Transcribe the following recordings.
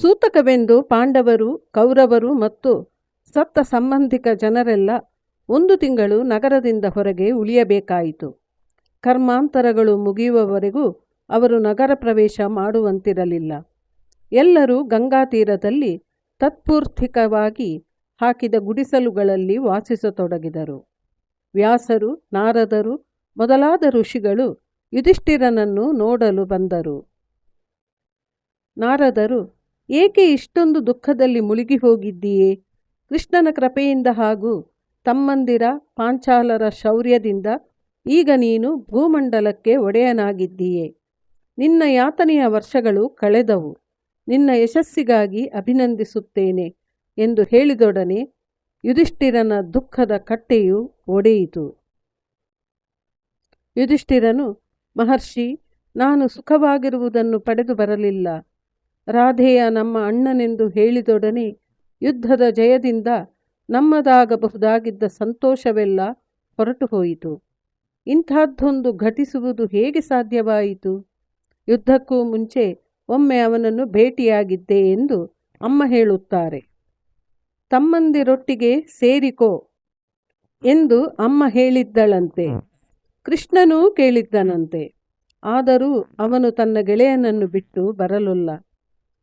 ಸೂತಕವೆಂದು ಪಾಂಡವರು, ಕೌರವರು ಮತ್ತು ಸತ್ತ ಸಂಬಂಧಿಕ ಜನರೆಲ್ಲ ಒಂದು ತಿಂಗಳು ನಗರದಿಂದ ಹೊರಗೆ ಉಳಿಯಬೇಕಾಯಿತು. ಕರ್ಮಾಂತರಗಳು ಮುಗಿಯುವವರೆಗೂ ಅವರು ನಗರ ಪ್ರವೇಶ ಮಾಡುವಂತಿರಲಿಲ್ಲ. ಎಲ್ಲರೂ ಗಂಗಾ ತೀರದಲ್ಲಿ ತತ್ಪೂರ್ತಿಕವಾಗಿ ಹಾಕಿದ ಗುಡಿಸಲುಗಳಲ್ಲಿ ವಾಸಿಸತೊಡಗಿದರು. ವ್ಯಾಸರು, ನಾರದರು, ಮೊದಲಾದ ಋಷಿಗಳು ಯುಧಿಷ್ಠಿರನನ್ನು ನೋಡಲು ಬಂದರು. ನಾರದರು ಏಕೆ ಇಷ್ಟೊಂದು ದುಃಖದಲ್ಲಿ ಮುಳುಗಿ ಹೋಗಿದ್ದೀಯೇ? ಕೃಷ್ಣನ ಕೃಪೆಯಿಂದ ಹಾಗೂ ತಮ್ಮಂದಿರ ಪಾಂಚಾಲರ ಶೌರ್ಯದಿಂದ ಈಗ ನೀನು ಭೂಮಂಡಲಕ್ಕೆ ಒಡೆಯನಾಗಿದ್ದೀಯೆ. ನಿನ್ನ ಯಾತನೆಯ ವರ್ಷಗಳು ಕಳೆದವು. ನಿನ್ನ ಯಶಸ್ಸಿಗಾಗಿ ಅಭಿನಂದಿಸುತ್ತೇನೆ ಎಂದು ಹೇಳಿದೊಡನೆ ಯುಧಿಷ್ಠಿರನ ದುಃಖದ ಕಟ್ಟೆಯು ಒಡೆಯಿತು. ಯುಧಿಷ್ಠಿರನು, ಮಹರ್ಷಿ, ನಾನು ಸುಖವಾಗಿರುವುದನ್ನು ಪಡೆದು ಬರಲಿಲ್ಲ. ರಾಧೆಯ ನಮ್ಮ ಅಣ್ಣನೆಂದು ಹೇಳಿದೊಡನೆ ಯುದ್ಧದ ಜಯದಿಂದ ನಮ್ಮದಾಗಬಹುದಾಗಿದ್ದ ಸಂತೋಷವೆಲ್ಲ ಹೊರಟು ಹೋಯಿತು. ಇಂಥದ್ದೊಂದು ಘಟಿಸುವುದು ಹೇಗೆ ಸಾಧ್ಯವಾಯಿತು? ಯುದ್ಧಕ್ಕೂ ಮುಂಚೆ ಒಮ್ಮೆ ಅವನನ್ನು ಭೇಟಿಯಾಗಿದ್ದೆ ಎಂದು ಅಮ್ಮ ಹೇಳುತ್ತಾರೆ. ತಮ್ಮಂದಿರೊಟ್ಟಿಗೆ ಸೇರಿಕೋ ಎಂದು ಅಮ್ಮ ಹೇಳಿದ್ದಳಂತೆ. ಕೃಷ್ಣನೂ ಕೇಳಿದ್ದನಂತೆ. ಆದರೂ ಅವನು ತನ್ನ ಗೆಳೆಯನನ್ನು ಬಿಟ್ಟು ಬರಲೊಲ್ಲ.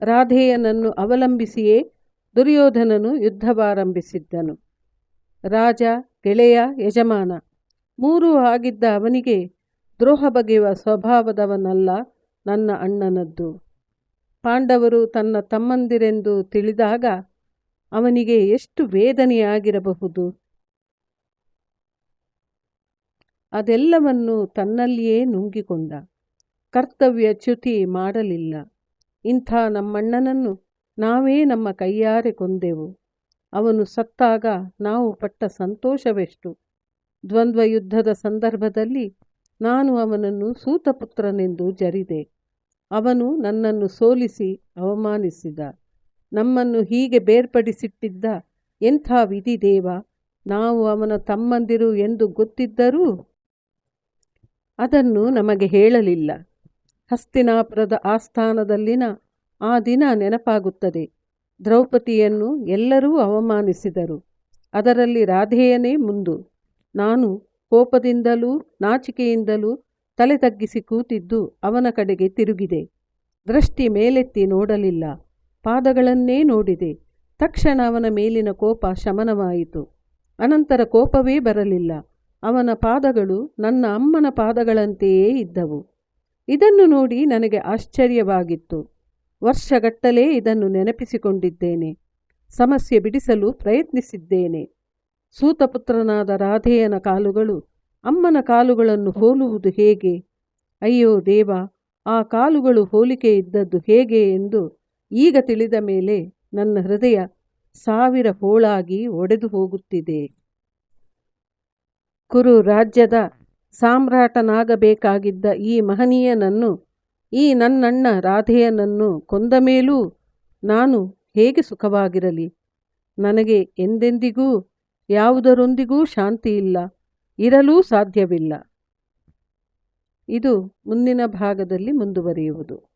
ರಾಧೇಯನನ್ನು ಅವಲಂಬಿಸಿಯೇ ದುರ್ಯೋಧನನು ಯುದ್ಧವಾರಂಭಿಸಿದ್ದನು. ರಾಜ, ಗೆಳೆಯ, ಯಜಮಾನ, ಮೂರೂ ಆಗಿದ್ದ ಅವನಿಗೆ ದ್ರೋಹ ಬಗೆಯುವ ಸ್ವಭಾವದವನಲ್ಲ ನನ್ನ ಅಣ್ಣನದ್ದು. ಪಾಂಡವರು ತನ್ನ ತಮ್ಮಂದಿರೆಂದು ತಿಳಿದಾಗ ಅವನಿಗೆ ಎಷ್ಟು ವೇದನೆಯಾಗಿರಬಹುದು. ಅದೆಲ್ಲವನ್ನು ತನ್ನಲ್ಲಿಯೇ ನುಂಗಿಕೊಂಡ. ಕರ್ತವ್ಯ ಚ್ಯುತಿ ಮಾಡಲಿಲ್ಲ. ಇಂಥ ನಮ್ಮಣ್ಣನನ್ನು ನಾವೇ ನಮ್ಮ ಕೈಯಾರೆ ಕೊಂದೆವು. ಅವನು ಸತ್ತಾಗ ನಾವು ಪಟ್ಟ ಸಂತೋಷವೆಷ್ಟು? ದ್ವಂದ್ವ ಯುದ್ಧದ ಸಂದರ್ಭದಲ್ಲಿ ನಾನು ಅವನನ್ನು ಸೂತಪುತ್ರನೆಂದು ಜರಿದೆ. ಅವನು ನನ್ನನ್ನು ಸೋಲಿಸಿ ಅವಮಾನಿಸಿದ. ನಮ್ಮನ್ನು ಹೀಗೆ ಬೇರ್ಪಡಿಸಿಟ್ಟಿದ್ದ ಎಂಥ ವಿಧಿ ದೇವ? ನಾವು ಅವನ ತಮ್ಮಂದಿರು ಎಂದು ಗೊತ್ತಿದ್ದರೂ ಅದನ್ನು ನಮಗೆ ಹೇಳಲಿಲ್ಲ. ಹಸ್ತಿನಾಪುರದ ಆಸ್ಥಾನದಲ್ಲಿನ ಆ ದಿನ ನೆನಪಾಗುತ್ತದೆ. ದ್ರೌಪದಿಯನ್ನು ಎಲ್ಲರೂ ಅವಮಾನಿಸಿದರು. ಅದರಲ್ಲಿ ರಾಧೆಯನೇ ಮುಂದು. ನಾನು ಕೋಪದಿಂದಲೂ ನಾಚಿಕೆಯಿಂದಲೂ ತಲೆ ತಗ್ಗಿಸಿ ಕೂತಿದ್ದು ಅವನ ಕಡೆಗೆ ತಿರುಗಿದೆ. ದೃಷ್ಟಿ ಮೇಲೆತ್ತಿ ನೋಡಲಿಲ್ಲ. ಪಾದಗಳನ್ನೇ ನೋಡಿದೆ. ತಕ್ಷಣ ಅವನ ಮೇಲಿನ ಕೋಪ ಶಮನವಾಯಿತು. ಅನಂತರ ಕೋಪವೇ ಬರಲಿಲ್ಲ. ಅವನ ಪಾದಗಳು ನನ್ನ ಅಮ್ಮನ ಪಾದಗಳಂತೆಯೇ ಇದ್ದವು. ಇದನ್ನು ನೋಡಿ ನನಗೆ ಆಶ್ಚರ್ಯವಾಗಿತ್ತು. ವರ್ಷಗಟ್ಟಲೇ ಇದನ್ನು ನೆನಪಿಸಿಕೊಂಡಿದ್ದೇನೆ. ಸಮಸ್ಯೆ ಬಿಡಿಸಲು ಪ್ರಯತ್ನಿಸಿದ್ದೇನೆ. ಸೂತಪುತ್ರನಾದ ರಾಧೆಯನ ಕಾಲುಗಳು ಅಮ್ಮನ ಕಾಲುಗಳನ್ನು ಹೋಲುವುದು ಹೇಗೆ? ಅಯ್ಯೋ ದೇವ, ಆ ಕಾಲುಗಳು ಹೋಲಿಕೆ ಇದ್ದದ್ದು ಹೇಗೆ ಎಂದು ಈಗ ತಿಳಿದ ಮೇಲೆ ನನ್ನ ಹೃದಯ ಸಾವಿರ ಹೋಳಾಗಿ ಒಡೆದು ಹೋಗುತ್ತಿದೆ. ಕುರು ರಾಜ್ಯದ ಸಾಮ್ರಾಟನಾಗಬೇಕಾಗಿದ್ದ ಈ ಮಹನೀಯನನ್ನು, ಈ ನನ್ನಣ್ಣ ರಾಧೆಯನನ್ನು ಕೊಂದ ಮೇಲೂ ನಾನು ಹೇಗೆ ಸುಖವಾಗಿರಲಿ? ನನಗೆ ಎಂದೆಂದಿಗೂ, ಯಾವುದರೊಂದಿಗೂ ಶಾಂತಿಯಿಲ್ಲ, ಇರಲೂ ಸಾಧ್ಯವಿಲ್ಲ. ಇದು ಮುಂದಿನ ಭಾಗದಲ್ಲಿ ಮುಂದುವರಿಯುವುದು.